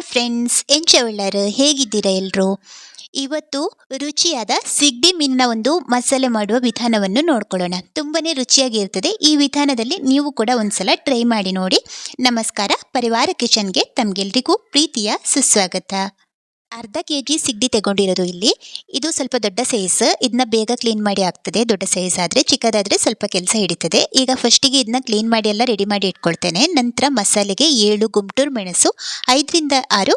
Hi friends ಎಂಚವಳ್ಳರು ಹೇಗಿದ್ದೀರಾ ಎಲ್ಲರೂ ಇವತ್ತು ರುಚಿಯಾದ ಸಿಗ್ಡಿ ಮೀನಿನ ಒಂದು ಮಸಾಲೆ ಮಾಡುವ ವಿಧಾನವನ್ನು ನೋಡ್ಕೊಳ್ಳೋಣ. ತುಂಬಾ ರುಚಿಯಾಗಿರ್ತದೆ ಈ ವಿಧಾನದಲ್ಲಿ ನೀವು ಕೂಡ ಒಂದ್ಸಲ ಟ್ರೈ ಮಾಡಿ ನೋಡಿ. ನಮಸ್ಕಾರ. ಪರಿವಾರ ಕಿಚನ್ಗೆ ತಮಗೆಲ್ರಿಗೂ ಪ್ರೀತಿಯ ಸುಸ್ವಾಗತ. ಅರ್ಧ ಕೆ ಜಿ ಸಿಗ್ಡಿ ತಗೊಂಡಿರೋದು ಇಲ್ಲಿ. ಇದು ಸ್ವಲ್ಪ ದೊಡ್ಡ ಸೈಜ್ ಇದನ್ನ ಬೇಗ ಕ್ಲೀನ್ ಮಾಡಿ ಆಗ್ತದೆ ದೊಡ್ಡ ಸೈಜ್ ಆದರೆ, ಚಿಕ್ಕದಾದರೆ ಸ್ವಲ್ಪ ಕೆಲಸ ಹಿಡಿತದೆ. ಈಗ ಫಸ್ಟಿಗೆ ಇದನ್ನ ಕ್ಲೀನ್ ಮಾಡಿ ಎಲ್ಲ ರೆಡಿ ಮಾಡಿ ಇಟ್ಕೊಳ್ತೇನೆ. ನಂತರ ಮಸಾಲೆಗೆ ಏಳು ಗುಂಟೂರು ಮೆಣಸು, ಐದರಿಂದ ಆರು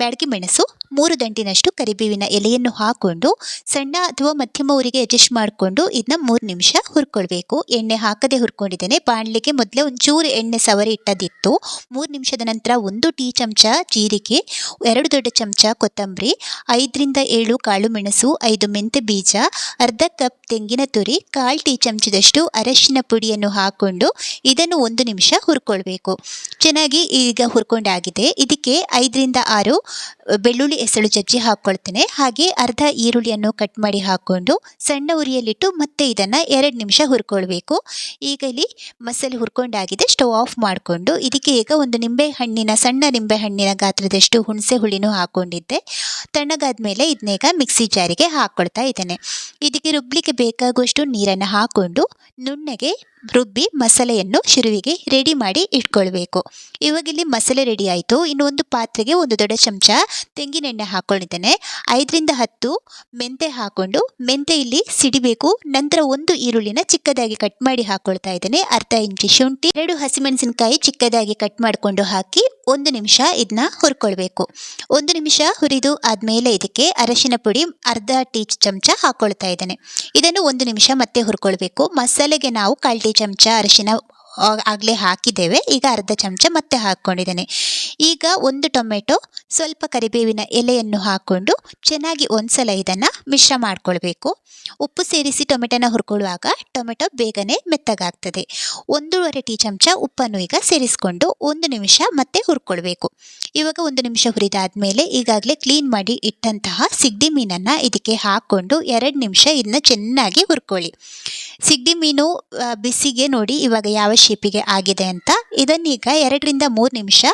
ಬ್ಯಾಡಗಿ ಮೆಣಸು ಮೂರು ದಂಟಿನಷ್ಟು ಕರಿಬೇವಿನ ಎಲೆಯನ್ನು ಹಾಕೊಂಡು ಸಣ್ಣ ಅಥವಾ ಮಧ್ಯಮ ಊರಿಗೆ ಅಡ್ಜಸ್ಟ್ ಮಾಡಿಕೊಂಡು ಇದನ್ನ ಮೂರು ನಿಮಿಷ ಹುರ್ಕೊಳ್ಬೇಕು. ಎಣ್ಣೆ ಹಾಕದೆ ಹುರ್ಕೊಂಡಿದ್ದೇನೆ. ಬಾಣಲೆಗೆ ಮೊದಲೇ ಒಂಚೂರು ಎಣ್ಣೆ ಸವರಿ ಇಟ್ಟದಿತ್ತು ಮೂರು ನಿಮಿಷದ ನಂತರ ಒಂದು ಟೀ ಚಮಚ ಜೀರಿಗೆ, ಎರಡು ದೊಡ್ಡ ಚಮಚ ಕೊತ್ತಂಬರಿ, ಐದರಿಂದ ಏಳು ಕಾಳು ಮೆಣಸು, ಐದು ಮೆಂತೆ ಬೀಜ, ಅರ್ಧ ಕಪ್ ತೆಂಗಿನ ತುರಿ, ಕಾಲು ಟೀ ಚಮಚದಷ್ಟು ಅರಶಿನ ಪುಡಿಯನ್ನು ಹಾಕೊಂಡು ಇದನ್ನು ಒಂದು ನಿಮಿಷ ಹುರ್ಕೊಳ್ಬೇಕು. ಚೆನ್ನಾಗಿ ಈಗ ಹುರ್ಕೊಂಡಾಗಿದೆ. ಇದಕ್ಕೆ ಐದರಿಂದ ಆರು ಬೆಳ್ಳುಳ್ಳಿ ಎಸಳು ಜಜ್ಜಿ ಹಾಕ್ಕೊಳ್ತೇನೆ ಹಾಗೆ ಅರ್ಧ ಈರುಳ್ಳಿಯನ್ನು ಕಟ್ ಮಾಡಿ ಹಾಕ್ಕೊಂಡು ಸಣ್ಣ ಉರಿಯಲ್ಲಿಟ್ಟು ಮತ್ತೆ ಇದನ್ನು ಎರಡು ನಿಮಿಷ ಹುರ್ಕೊಳ್ಬೇಕು. ಈಗ ಇಲ್ಲಿ ಮಸಾಲೆ ಹುರ್ಕೊಂಡಾಗಿದೆ. ಸ್ಟವ್ ಆಫ್ ಮಾಡಿಕೊಂಡು ಇದಕ್ಕೆ ಈಗ ಒಂದು ನಿಂಬೆ ಹಣ್ಣಿನ ಸಣ್ಣ ನಿಂಬೆ ಹಣ್ಣಿನ ಗಾತ್ರದಷ್ಟು ಹುಣಸೆ ಹುಳಿನೂ ಹಾಕ್ಕೊಂಡಿದ್ದೆ ತಣ್ಣಗಾದ ಮೇಲೆ ಇದನ್ನೀಗ ಮಿಕ್ಸಿ ಜಾರಿಗೆ ಹಾಕ್ಕೊಳ್ತಾ ಇದ್ದೇನೆ. ಇದಕ್ಕೆ ರುಬ್ಲಿಕ್ಕೆ ಬೇಕಾಗುವಷ್ಟು ನೀರನ್ನು ಹಾಕ್ಕೊಂಡು ನುಣ್ಣಗೆ ರುಬ್ಬಿ ಮಸಾಲೆಯನ್ನು ಶುರುವಿಗೆ ರೆಡಿ ಮಾಡಿ ಇಟ್ಕೊಳ್ಬೇಕು. ಇವಾಗಿಲ್ಲಿ ಮಸಾಲೆ ರೆಡಿ ಆಯಿತು. ಇನ್ನು ಒಂದು ಪಾತ್ರೆಗೆ ಒಂದು ದೊಡ್ಡ ಚಮಚ ತೆಂಗಿನೆಣ್ಣೆ ಹಾಕ್ಕೊಂಡಿದ್ದೇನೆ ಐದರಿಂದ ಹತ್ತು ಮೆಂತೆ ಹಾಕ್ಕೊಂಡು ಮೆಂತೆ ಇಲ್ಲಿ ಸಿಡಿಬೇಕು. ನಂತರ ಒಂದು ಈರುಳ್ಳಿನ ಚಿಕ್ಕದಾಗಿ ಕಟ್ ಮಾಡಿ ಹಾಕ್ಕೊಳ್ತಾ ಇದ್ದೇನೆ. ಅರ್ಧ ಇಂಚು ಶುಂಠಿ, ಎರಡು ಹಸಿಮೆಣಸಿನಕಾಯಿ ಚಿಕ್ಕದಾಗಿ ಕಟ್ ಮಾಡಿಕೊಂಡು ಹಾಕಿ ಒಂದು ನಿಮಿಷ ಇದನ್ನ ಹುರ್ಕೊಳ್ಬೇಕು. ಒಂದು ನಿಮಿಷ ಹುರಿದು ಆದಮೇಲೆ ಇದಕ್ಕೆ ಅರಶಿನ ಪುಡಿ, ಅರ್ಧ ಟೀ ಚಮಚ ಹಾಕ್ಕೊಳ್ತಾ ಇದ್ದೇನೆ. ಇದನ್ನು ಒಂದು ನಿಮಿಷ ಮತ್ತೆ ಹುರ್ಕೊಳ್ಬೇಕು. ಮಸಾಲೆಗೆ ನಾವು ಕಾಲು ಟೀ ಚಮಚ, ಅರಶಿನ ಆಗಲೇ ಹಾಕಿದ್ದೇವೆ. ಈಗ ಅರ್ಧ ಚಮಚ ಮತ್ತೆ ಹಾಕ್ಕೊಂಡಿದ್ದೇನೆ. ಈಗ ಒಂದು ಟೊಮೆಟೊ, ಸ್ವಲ್ಪ ಕರಿಬೇವಿನ ಎಲೆಯನ್ನು ಹಾಕ್ಕೊಂಡು ಚೆನ್ನಾಗಿ ಒಂದ್ಸಲ ಇದನ್ನು ಮಿಶ್ರ ಮಾಡಿಕೊಳ್ಬೇಕು. ಉಪ್ಪು ಸೇರಿಸಿ ಟೊಮೆಟೊನ ಹುರ್ಕೊಳ್ಳುವಾಗ ಟೊಮೆಟೊ ಬೇಗನೆ ಮೆತ್ತಗಾಗ್ತದೆ. ಒಂದೂವರೆ ಟೀ ಚಮಚ ಉಪ್ಪನ್ನು ಈಗ ಸೇರಿಸ್ಕೊಂಡು ಒಂದು ನಿಮಿಷ ಮತ್ತೆ ಹುರ್ಕೊಳ್ಬೇಕು. ಇವಾಗ ಒಂದು ನಿಮಿಷ ಹುರಿದಾದ್ಮೇಲೆ ಈಗಾಗಲೇ ಕ್ಲೀನ್ ಮಾಡಿ ಇಟ್ಟಂತಹ ಸಿಗ್ಡಿ ಮೀನನ್ನು ಇದಕ್ಕೆ ಹಾಕ್ಕೊಂಡು ಎರಡು ನಿಮಿಷ ಇದನ್ನ ಚೆನ್ನಾಗಿ ಹುರ್ಕೊಳ್ಳಿ. ಸಿಗಡಿ ಮೀನು ಬಿಸಿಗೆ ನೋಡಿ ಇವಾಗ ಯಾವ ಶೇಪಿಗೆ ಆಗಿದೆ ಅಂತ ಇದನ್ನೀಗ ಎರಡರಿಂದ ಮೂರು ನಿಮಿಷ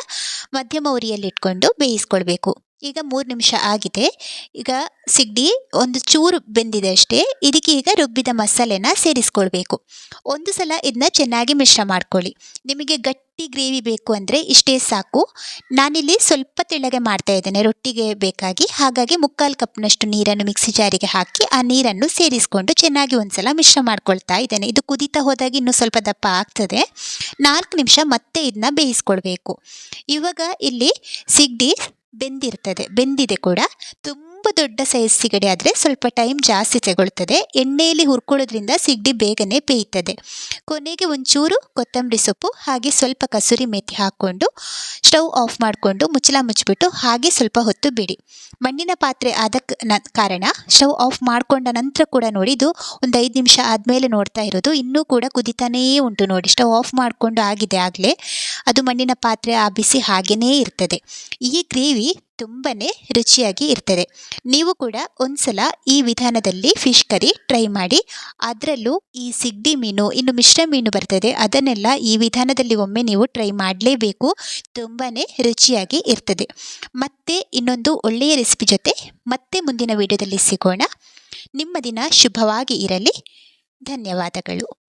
ಮಧ್ಯಮ ಉರಿಯಲ್ಲಿಟ್ಕೊಂಡು ಬೇಯಿಸ್ಕೊಳ್ಬೇಕು. ಈಗ ಮೂರು ನಿಮಿಷ ಆಗಿದೆ. ಈಗ ಸಿಗಡಿ ಒಂದು ಚೂರು ಬೆಂದಿದೆ ಅಷ್ಟೇ. ಇದಕ್ಕೆ ಈಗ ರುಬ್ಬಿದ ಮಸಾಲೆನ ಸೇರಿಸ್ಕೊಳ್ಬೇಕು. ಒಂದು ಸಲ ಇದನ್ನ ಚೆನ್ನಾಗಿ ಮಿಶ್ರ ಮಾಡ್ಕೊಳ್ಳಿ. ನಿಮಗೆ ಗಟ್ಟಿ ಗ್ರೇವಿ ಬೇಕು ಅಂದರೆ ಇಷ್ಟೇ ಸಾಕು. ನಾನಿಲ್ಲಿ ಸ್ವಲ್ಪ ತೆಳ್ಳಗೆ ಮಾಡ್ತಾ ಇದ್ದೇನೆ. ರೊಟ್ಟಿಗೆ ಬೇಕಾಗಿ. ಹಾಗಾಗಿ ಮುಕ್ಕಾಲು ಕಪ್ನಷ್ಟು ನೀರನ್ನು ಮಿಕ್ಸಿ ಜಾರಿಗೆ ಹಾಕಿ ಆ ನೀರನ್ನು ಸೇರಿಸ್ಕೊಂಡು ಚೆನ್ನಾಗಿ ಒಂದ್ಸಲ ಮಿಶ್ರ ಮಾಡ್ಕೊಳ್ತಾ ಇದ್ದೇನೆ. ಇದು ಕುದೀತಾ ಹೋದಾಗ ಇನ್ನೂ ಸ್ವಲ್ಪ ದಪ್ಪ ಆಗ್ತದೆ. ನಾಲ್ಕು ನಿಮಿಷ ಮತ್ತೆ ಇದನ್ನ ಬೇಯಿಸ್ಕೊಳ್ಬೇಕು. ಇವಾಗ ಇಲ್ಲಿ ಸಿಗಡಿ ಬೆಂದಿರ್ತದೆ, ಬೆಂದಿದೆ ಕೂಡ. ತುಂಬ ದೊಡ್ಡ ಸೈಜ್ ಸಿಗಡಿ ಆದರೆ ಸ್ವಲ್ಪ ಟೈಮ್ ಜಾಸ್ತಿ ತಗೊಳ್ತದೆ. ಎಣ್ಣೆಯಲ್ಲಿ ಹುರ್ಕೊಳ್ಳೋದ್ರಿಂದ ಸಿಗಡಿ ಬೇಗನೆ ಬೇಯ್ತದೆ. ಕೊನೆಗೆ ಒಂಚೂರು ಕೊತ್ತಂಬರಿ ಸೊಪ್ಪು, ಹಾಗೆ ಸ್ವಲ್ಪ ಕಸೂರಿ ಮೇಥಿ ಹಾಕ್ಕೊಂಡು ಸ್ಟವ್ ಆಫ್ ಮಾಡಿಕೊಂಡು ಮುಚ್ಚಳ ಮುಚ್ಚಿಬಿಟ್ಟು ಹಾಗೆ ಸ್ವಲ್ಪ ಹೊತ್ತು ಬಿಡಿ. ಮಣ್ಣಿನ ಪಾತ್ರೆ ಆದ ಕಾರಣ ಸ್ಟವ್ ಆಫ್ ಮಾಡಿಕೊಂಡ ನಂತರ ಕೂಡ ನೋಡಿ ಇದು ಒಂದು ಐದು ನಿಮಿಷ ಆದಮೇಲೆ ನೋಡ್ತಾ ಇರೋದು. ಇನ್ನೂ ಕೂಡ ಕುದಿತಾನೇ ಉಂಟು ನೋಡಿ. ಸ್ಟವ್ ಆಫ್ ಮಾಡಿಕೊಂಡು ಆಗಿದೆ ಆಗಲೇ. ಅದು ಮಣ್ಣಿನ ಪಾತ್ರೆ ಆ ಬಿಸಿ ಹಾಗೆಯೇ ಇರ್ತದೆ. ಈ ಗ್ರೇವಿ ತುಂಬಾ ರುಚಿಯಾಗಿ ಇರ್ತದೆ. ನೀವು ಕೂಡ ಒಂದ್ಸಲ ಈ ವಿಧಾನದಲ್ಲಿ ಫಿಶ್ ಕರಿ ಟ್ರೈ ಮಾಡಿ. ಅದರಲ್ಲೂ ಈ ಸಿಗ್ಡಿ ಮೀನು, ಇನ್ನು ಮಿಶ್ರ ಮೀನು ಬರ್ತದೆ. ಅದನ್ನೆಲ್ಲ ಈ ವಿಧಾನದಲ್ಲಿ ಒಮ್ಮೆ ನೀವು ಟ್ರೈ ಮಾಡಲೇಬೇಕು. ತುಂಬನೇ ರುಚಿಯಾಗಿ ಇರ್ತದೆ. ಮತ್ತೆ ಇನ್ನೊಂದು ಒಳ್ಳೆಯ ರೆಸಿಪಿ ಜೊತೆ ಮತ್ತೆ ಮುಂದಿನ ವಿಡಿಯೋದಲ್ಲಿ ಸಿಗೋಣ. ನಿಮ್ಮ ದಿನ ಶುಭವಾಗಿ ಇರಲಿ. ಧನ್ಯವಾದಗಳು.